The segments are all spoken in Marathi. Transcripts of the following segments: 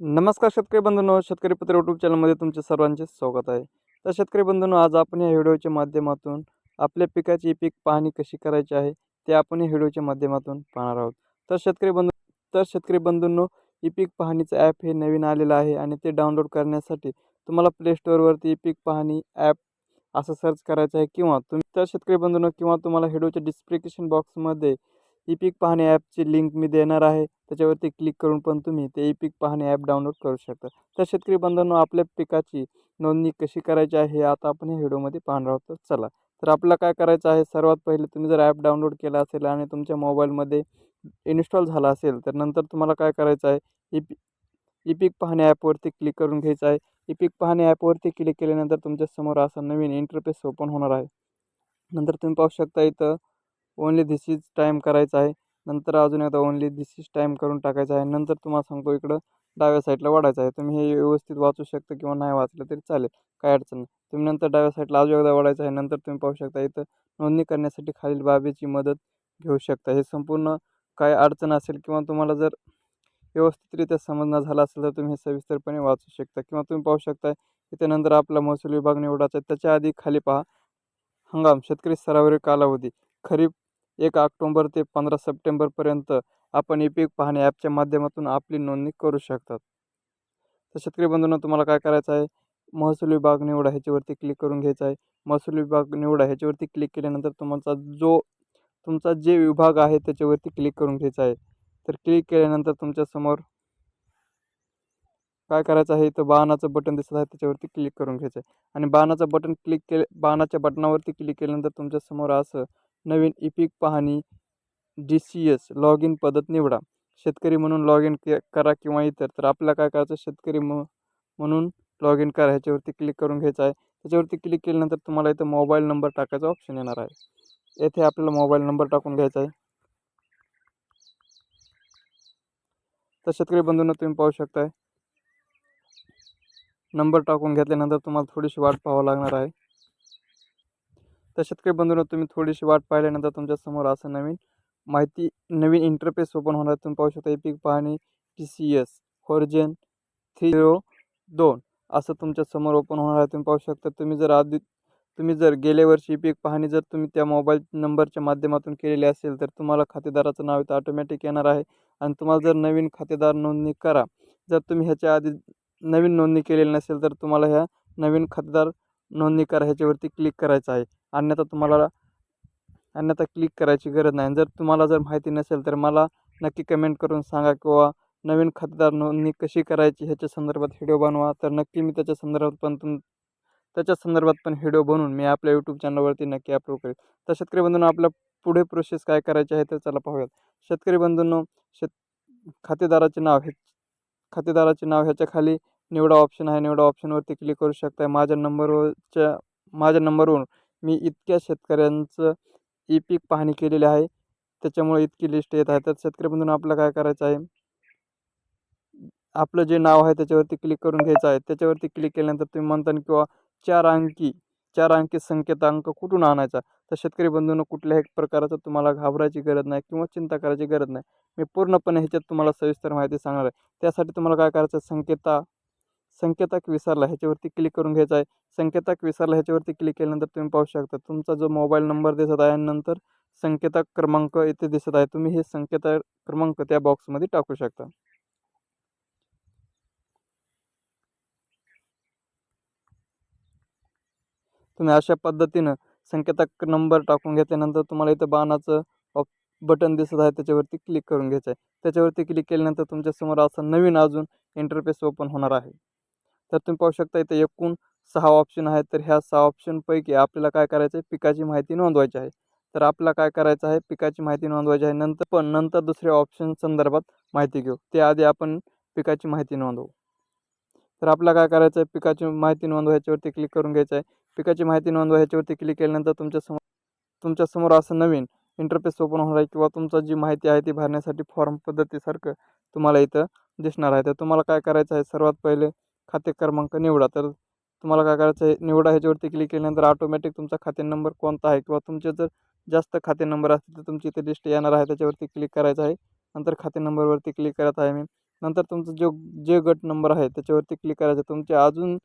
नमस्कार शेतकरी बंधूंनो शेतकरी पत्र यूट्यूब चॅनलमध्ये तुमचे सर्वांचे स्वागत आहे. तर शेतकरी बंधूंनो आज आपण या व्हिडिओच्या माध्यमातून आपल्या पिकाची पीक पाहणी कशी करायची आहे ते आपण या व्हिडिओच्या माध्यमातून पाहणार आहोत. तर शेतकरी बंधू तर शेतकरी बंधूंनो ई पीक पाहणीचं ॲप हे नवीन आलेलं आहे आणि ते डाउनलोड करण्यासाठी तुम्हाला प्ले स्टोअरवरती ई पीक पाहणी ॲप असं सर्च करायचं आहे किंवा तुम्ही तर शेतकरी बंधूंनो किंवा तुम्हाला व्हिडिओच्या डिस्क्रिप्शन बॉक्समध्ये ई पीक पाहणी ॲपची लिंक मी देणार आहे. त्याच्यावरती क्लिक करून पण तुम्ही ते ई पीक पाहणी ॲप डाउनलोड करू शकता. तर शेतकरी बंधूंनो आपल्या पिकाची नोंदणी कशी करायची आहे हे आता आपण या व्हिडिओमध्ये पाहणार आहोत. तर चला. तर आपल्याला काय करायचं आहे? सर्वात पहिले तुम्ही जर ॲप डाउनलोड केला असेल आणि तुमच्या मोबाईलमध्ये इन्स्टॉल झाला असेल तर नंतर तुम्हाला काय करायचं आहे? ई पी ई पीक पाहणे ॲपवरती क्लिक करून घ्यायचं आहे. ई पीक पाहणे ॲपवरती क्लिक केल्यानंतर तुमच्यासमोर असा नवीन इंटरफेस ओपन होणार आहे. नंतर तुम्ही पाहू शकता इथं ओन्ली धिस इज टाईम करायचं आहे. नंतर अजून एकदा ओन्ली धिस इज टाईम करून टाकायचं आहे. नंतर तुम्हाला सांगतो इकडं डाव्या साईडला वाढायचं आहे. तुम्ही हे व्यवस्थित वाचू शकता किंवा नाही वाचलं तरी चालेल. काय अडचण नाही. तुम्ही नंतर डाव्या साईडला अजून एकदा वाढायचं आहे. नंतर तुम्ही पाहू शकता इथं नोंदणी करण्यासाठी खालील बाबीची मदत घेऊ शकता. हे संपूर्ण काय अडचण असेल किंवा तुम्हाला जर व्यवस्थितरित्या समजणं झाला असेल तर तुम्ही हे सविस्तरपणे वाचू शकता. किंवा तुम्ही पाहू शकता इथे नंतर आपला महसूल विभाग निवडायचा आहे. त्याच्या आधी खाली पहा. हंगाम. शेतकरी स्तरावरील कालावधी. खरीप एक ऑक्टोंबर ते पंधरा सप्टेंबरपर्यंत आपण ई पीक पाहणे ॲपच्या माध्यमातून आपली नोंदणी करू शकतात. तर शेतकरी बंधूंना तुम्हाला काय करायचं आहे? महसूल विभाग निवडा ह्याच्यावरती क्लिक करून घ्यायचं आहे. महसूल विभाग निवडा ह्याच्यावरती क्लिक केल्यानंतर तुमचा जो तुमचा जे विभाग आहे त्याच्यावरती क्लिक करून घ्यायचा आहे. तर क्लिक केल्यानंतर तुमच्यासमोर काय करायचं आहे? तर बाणाचं बटन दिसत आहे त्याच्यावरती क्लिक करून घ्यायचं आहे. आणि बाणाचं बटन क्लिक केले बाणाच्या बटनावरती क्लिक केल्यानंतर तुमच्यासमोर असं नवीन ई पीक पाहणी D C S log in पद्धत निवडा. शेतकरी म्हणून लॉग इन के करा किंवा इतर तर आपल्या काय करायचं? शेतकरी म म्हणून लॉग इन करा. ह्याच्यावरती क्लिक करून घ्यायचं आहे. त्याच्यावरती क्लिक केल्यानंतर तुम्हाला इथं मोबाईल नंबर टाकायचा ऑप्शन येणार आहे. येथे आपल्याला मोबाईल नंबर टाकून घ्यायचा आहे. तर शेतकरी बंधूंना तुम्ही पाहू शकताय. नंबर टाकून घेतल्यानंतर तुम्हाला थोडीशी वाट पाहावं लागणार आहे. तर शेतकरी बंधूंना तुम्ही थोडीशी वाट पाहिल्यानंतर तुमच्यासमोर असं नवीन माहिती नवीन इंटरफेस ओपन होणार तुम्ही पाहू शकता पीक पाहणी टी सी एस होर्जन थ्री झिरो दोन असं तुमच्यासमोर ओपन होणार आहे. तुम्ही पाहू शकता तुम्ही जर आधी तुम्ही जर गेल्या वर्षी पीक पाहणी जर तुम्ही त्या मोबाईल नंबरच्या माध्यमातून केलेली असेल तर तुम्हाला खातेदाराचं नाव इथं ऑटोमॅटिक येणार आहे. आणि तुम्हाला जर नवीन खातेदार नोंदणी करा जर तुम्ही ह्याच्या आधी नवीन नोंदणी केलेली नसेल तर तुम्हाला ह्या नवीन खातेदार नोंदणी करा ह्याच्यावरती क्लिक करायचं आहे. अन्यथा तुम्हाला अन्यथा क्लिक करायची गरज नाही. जर तुम्हाला जर माहिती नसेल तर मला नक्की कमेंट करून सांगा किंवा नवीन खातेदार नोंदणी कशी करायची ह्याच्या संदर्भात व्हिडिओ बनवा. तर नक्की मी त्याच्या संदर्भात पण तुम त्याच्या संदर्भात पण व्हिडिओ बनवून मी आपल्या यूट्यूब चॅनलवरती नक्की अपलोड करेल. तर शेतकरी बंधूंनो आपल्या पुढे प्रोसेस काय करायची आहे तर चला पाहूयात. शेतकरी बंधूंनो शेत खातेदाराचे नाव हे खातेदाराचे नाव ह्याच्या खाली निवडा ऑप्शन आहे. निवडा ऑप्शनवरती क्लिक करू शकताय. माझ्या नंबरवरच्या माझ्या नंबरवरून मी इतक्या शेतकऱ्यांचं ई पीक पाहणी केलेली आहे. त्याच्यामुळे इतकी लिस्ट येत आहे. तर शेतकरी बंधून आपलं काय करायचं आहे? आपलं जे नाव आहे त्याच्यावरती क्लिक करून घ्यायचं आहे. त्याच्यावरती क्लिक केल्यानंतर तुम्ही म्हणता किंवा चार अंकी चार अंकी संकेतांक कुठून आणायचा? तर शेतकरी बंधूंना कुठल्याही प्रकारचं तुम्हाला घाबरायची गरज नाही किंवा चिंता करायची गरज नाही. मी पूर्णपणे ह्याच्यात तुम्हाला सविस्तर माहिती सांगणार आहे. त्यासाठी तुम्हाला काय करायचं संकेता संकेताक विसरला ह्याच्यावरती क्लिक करून घ्यायचा आहे. संकेताक विसरला ह्याच्यावरती क्लिक केल्यानंतर तुम्ही पाहू शकता तुमचा जो मोबाईल नंबर दिसत आहे नंतर संकेतक क्रमांक इथे दिसत आहे. तुम्ही हे संकेत क्रमांक त्या बॉक्समध्ये टाकू शकता. तुम्ही अशा पद्धतीनं संकेतक नंबर टाकून घेतल्यानंतर तुम्हाला इथं बाणाचं बटन दिसत आहे त्याच्यावरती क्लिक करून घ्यायचं आहे. त्याच्यावरती क्लिक केल्यानंतर तुमच्यासमोर असं नवीन अजून इंटरफेस ओपन होणार आहे. तर तुम्ही पाहू शकता इथं एकूण सहा ऑप्शन आहेत. तर ह्या सहा ऑप्शनपैकी आपल्याला काय करायचं आहे? पिकाची माहिती नोंदवायची आहे. तर आपल्याला काय करायचं आहे? पिकाची माहिती नोंदवायची आहे. नंतर पण नंतर दुसऱ्या ऑप्शन संदर्भात माहिती घेऊ. त्याआधी आपण पिकाची माहिती नोंदवू. तर आपल्याला काय करायचं आहे? पिकाची माहिती नोंदवा ह्याच्यावरती क्लिक करून घ्यायचं आहे. पिकाची माहिती नोंदवा ह्याच्यावरती क्लिक केल्यानंतर तुमच्यासमोर तुमच्यासमोर असं नवीन इंटरफेस ओपन होणार आहे किंवा तुमचं जी माहिती आहे ती भरण्यासाठी फॉर्म पद्धतीसारखं तुम्हाला इथं दिसणार आहे. तर तुम्हाला काय करायचं आहे? सर्वात पहिले खाते क्रमांक निवडा. तर तुम्हाला काय करायचं आहे? निवडा ह्याच्यावरती क्लिक केल्यानंतर ऑटोमॅटिक तुमचा खाते नंबर कोणता आहे? किंवा तुमचे जर जास्त खाते नंबर असतील तर तुमची इथे लिस्ट येणार आहे. त्याच्यावरती क्लिक करायचं आहे. नंतर खाते नंबरवरती क्लिक करत आहे मी. नंतर तुमचं जो जे गट नंबर आहे त्याच्यावरती क्लिक करायचं तुमचे अजून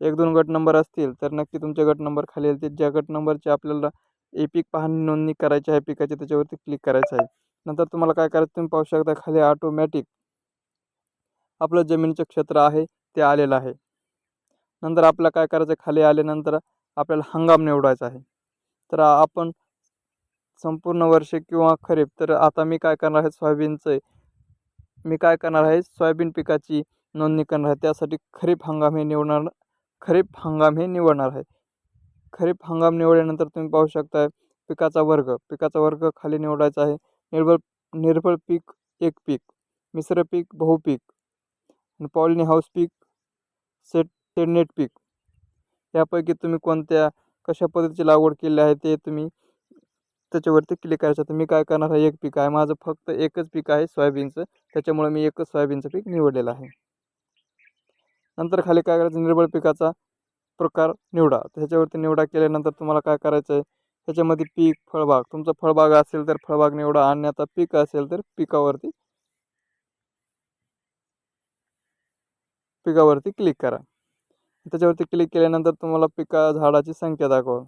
एक दोन गट नंबर असतील तर नक्की तुमचे गट नंबर खाली येतील. ज्या गट नंबरचे आपल्याला ए पीक पाहणी नोंदणी करायची आहे पिकाची त्याच्यावरती क्लिक करायचं आहे. नंतर तुम्हाला काय करायचं? तुम्ही पाहू शकता खाली ऑटोमॅटिक आपलं जमिनीचं क्षेत्र आहे. ते आलेलं आहे. नंतर आपल्याला काय करायचं? खाली आल्यानंतर आपल्याला हंगाम निवडायचा आहे. तर आपण संपूर्ण वर्ष किंवा खरीप तर आता मी काय करणार आहे? सोयाबीनचं मी काय करणार आहे? सोयाबीन पिकाची नोंदणी करणार आहे. त्यासाठी खरीप हंगाम हे निवडणार खरीप हंगाम हे निवडणार आहे. खरीप हंगाम निवडल्यानंतर तुम्ही पाहू शकता पिकाचा वर्ग पिकाचा वर्ग खाली निवडायचा आहे. निर्भर निर्बळ पीक एक पीक मिश्र पीक बहुपीक पॉलिनी हाऊस पीक सेट नेट पीक. यापैकी तुम्ही कोणत्या कशा पद्धतीची लागवड केली आहे ते तुम्ही त्याच्यावरती क्लिक करायचं. तर मी काय करणार आहे एक पीक आहे. माझं फक्त एकच पीक आहे सोयाबीनचं. त्याच्यामुळे मी एकच सोयाबीनचं पीक निवडलेलं आहे. नंतर खाली काय करायचं? निर्बळ पिकाचा प्रकार निवडा. त्याच्यावरती निवडा केल्यानंतर तुम्हाला काय करायचं आहे त्याच्यामध्ये पीक फळबाग. तुमचा फळबाग असेल तर फळबाग निवडा. आणि आता पीक असेल तर पिकावरती पिकावरती क्लिक करा. त्याच्यावरती क्लिक केल्यानंतर तुम्हाला पिका झाडाची संख्या दाखवा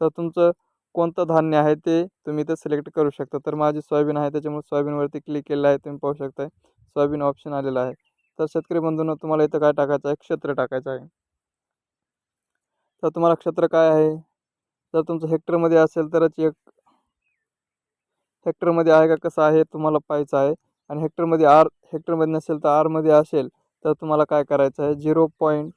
तर तुमचं कोणतं धान्य आहे ते तुम्ही इथं सिलेक्ट करू शकता. तर माझी सोयाबीन आहे त्याच्यामुळे सोयाबीनवरती क्लिक केलं आहे तुम्ही पाहू शकता सोयाबीन ऑप्शन आलेलं आहे. तर शेतकरी बंधूंनो तुम्हाला इथं काय टाकायचं आहे? क्षेत्र टाकायचं आहे. तर तुम्हाला क्षेत्र काय आहे? जर तुमचं हेक्टरमध्ये असेल तरच एक हेक्टरमध्ये आहे का कसं आहे? तुम्हाला पाहायचं आहे. आणि हेक्टरमध्ये आर हेक्टरमध्ये नसेल तर आरमध्ये असेल. तर तुम्हाला काय करायचं आहे? झिरो पॉईंट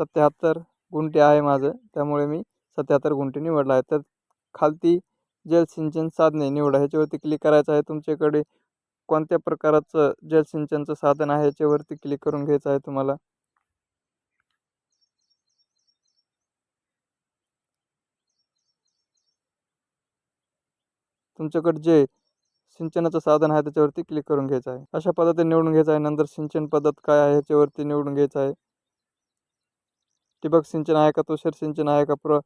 सत्याहत्तर गुंठे आहे माझं. त्यामुळे मी सत्याहत्तर गुंठे निवडला आहे. तर खालती जलसिंचन साधने निवडा. ह्याच्यावरती क्लिक करायचं आहे. तुमच्याकडे कोणत्या प्रकाराचं जलसिंचनचं साधन आहे? याच्यावरती क्लिक करून घ्यायचं आहे तुम्हाला. तुमच्याकडे जे सिंचनाचं साधन आहे त्याच्यावरती क्लिक करून घ्यायचं आहे. अशा पद्धतीने निवडून घ्यायचं आहे. नंतर सिंचन पद्धत काय आहे ह्याच्यावरती निवडून घ्यायचं आहे. ठिबक सिंचन आहे का तुषार सिंचन आहे का प्र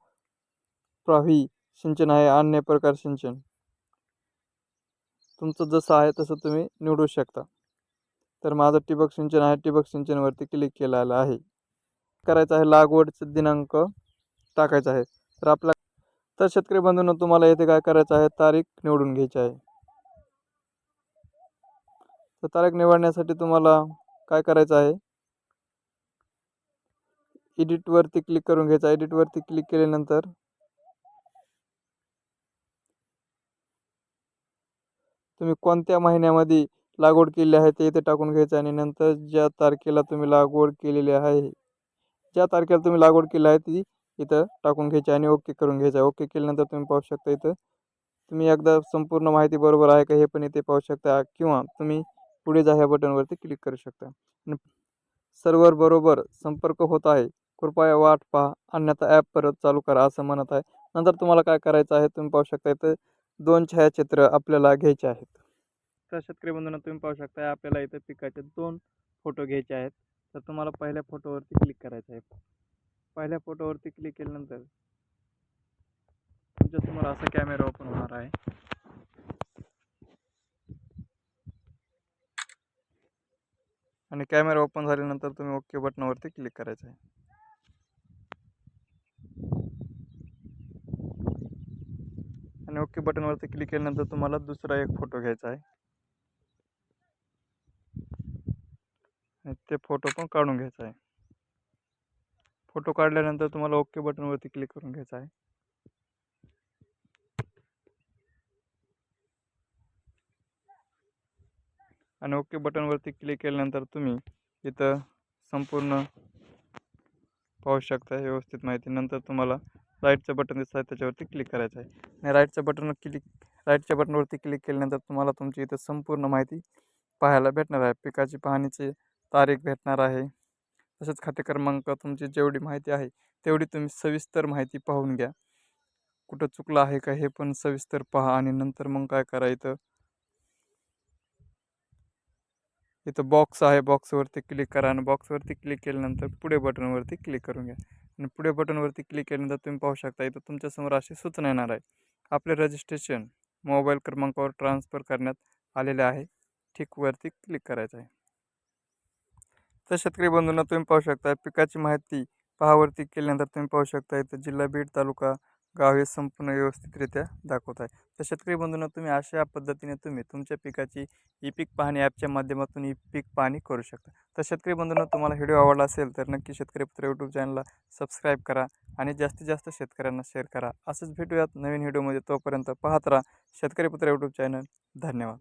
प्रवी सिंचन आहे अन्य प्रकार सिंचन. तुमचं जसं आहे तसं तुम्ही निवडू शकता. तर माझं ठिबक सिंचन आहे ठिबक सिंचनवरती क्लिक केलेलं आहे. करायचं आहे लागवडचं दिनांक टाकायचा आहे. तर आपला तर शेतकरी बंधूंना तुम्हाला येथे काय करायचं आहे तारीख निवडून घ्यायची आहे. तर तारीख निवडण्यासाठी तुम्हाला काय करायचं आहे? एडिटवरती क्लिक करून घ्यायचं. एडिटवरती क्लिक केल्यानंतर तुम्ही कोणत्या महिन्यामध्ये लागवड केली आहे ते इथे टाकून घ्यायचं आणि नंतर ज्या तारखेला तुम्ही लागवड केलेली आहे ज्या तारखेला तुम्ही लागवड केली आहे ती इथं टाकून घ्यायची आणि ओके करून घ्यायचं. आहे ओके केल्यानंतर तुम्ही पाहू शकता इथं तुम्ही एकदा संपूर्ण माहिती बरोबर आहे का हे पण इथे पाहू शकता किंवा तुम्ही पुढे जा ह्या बटनवरती क्लिक करू शकता. आणि सर्व्हर बरोबर संपर्क होत आहे. कृपया वाट पहा. अन्यथा ॲप परत चालू करा असं म्हणत आहे. नंतर तुम्हाला काय करायचं आहे तुम्ही पाहू शकता इथं दोन छायाचित्र आपल्याला घ्यायचे आहेत. तर शेतकरी बंधूंना तुम्ही पाहू शकता आपल्याला इथं पिकाचे दोन फोटो घ्यायचे आहेत. तर तुम्हाला पहिल्या फोटोवरती क्लिक करायचं आहे. पहिल्या फोटोवरती क्लिक केल्यानंतर तुमच्यासमोर असा कॅमेरा ओपन होणार आहे. कॅमेरा ओपन झाल्यानंतर तुम्ही ओके बटनावरती क्लिक आणि ओके बटनवरती क्लिक केल्यानंतर तुम्हाला दुसरा एक फ़ोटो ते फ़ोटो पण काढून घ्यायचा आहे. फ़ोटो काढल्यानंतर तुम्हाला ओके क्लिक घ्यायचा आहे. आणि ओके बटनवरती क्लिक केल्यानंतर तुम्ही इथं संपूर्ण पाहू शकता व्यवस्थित माहिती. नंतर तुम्हाला राईटचं बटन दिसत आहे त्याच्यावरती क्लिक करायचं आहे. आणि राईटचं बटन क्लिक राईटच्या बटनवरती क्लिक केल्यानंतर तुम्हाला तुमची इथं संपूर्ण माहिती पाहायला भेटणार आहे. पिकाची पाहणीची तारीख भेटणार आहे. तसेच खाते क्रमांक तुमची जेवढी माहिती आहे तेवढी तुम्ही सविस्तर माहिती पाहून घ्या. कुठं चुकलं आहे का हे पण सविस्तर पहा आणि नंतर मग काय करायचं इथं बॉक्स आहे बॉक्सवरती क्लिक करा आणि बॉक्सवरती क्लिक केल्यानंतर पुढे बटनवरती क्लिक करून घ्या. आणि पुढे बटनवरती क्लिक केल्यानंतर तुम्ही पाहू शकता इथं तुमच्यासमोर अशी सूचना येणार आहे. आपले रजिस्ट्रेशन मोबाईल क्रमांकावर ट्रान्सफर करण्यात आलेले आहे. ठीकवरती क्लिक करायचं आहे. तर शेतकरी बंधूंना तुम्ही पाहू शकता पिकाची माहिती पहावरती केल्यानंतर तुम्ही पाहू शकता इथं जिल्हा बीड तालुका गाव हे संपूर्ण व्यवस्थितरित्या दाखवत आहे. तर शेतकरी बंधूंना तुम्ही अशा पद्धतीने तुम्ही तुमच्या पिकाची ई पीक पाहणी ॲपच्या माध्यमातून ई पीक पाहणी करू शकता. तर शेतकरी बंधूंना तुम्हाला व्हिडिओ आवडला असेल तर नक्की शेतकरी पुत्र यूट्यूब चॅनलला सबस्क्राईब करा आणि जास्तीत जास्त शेतकऱ्यांना शेअर करा. असंच भेटूयात नवीन व्हिडिओमध्ये. तोपर्यंत पाहत राहा. शेतकरी पुत्र यूट्यूब चॅनल धन्यवाद.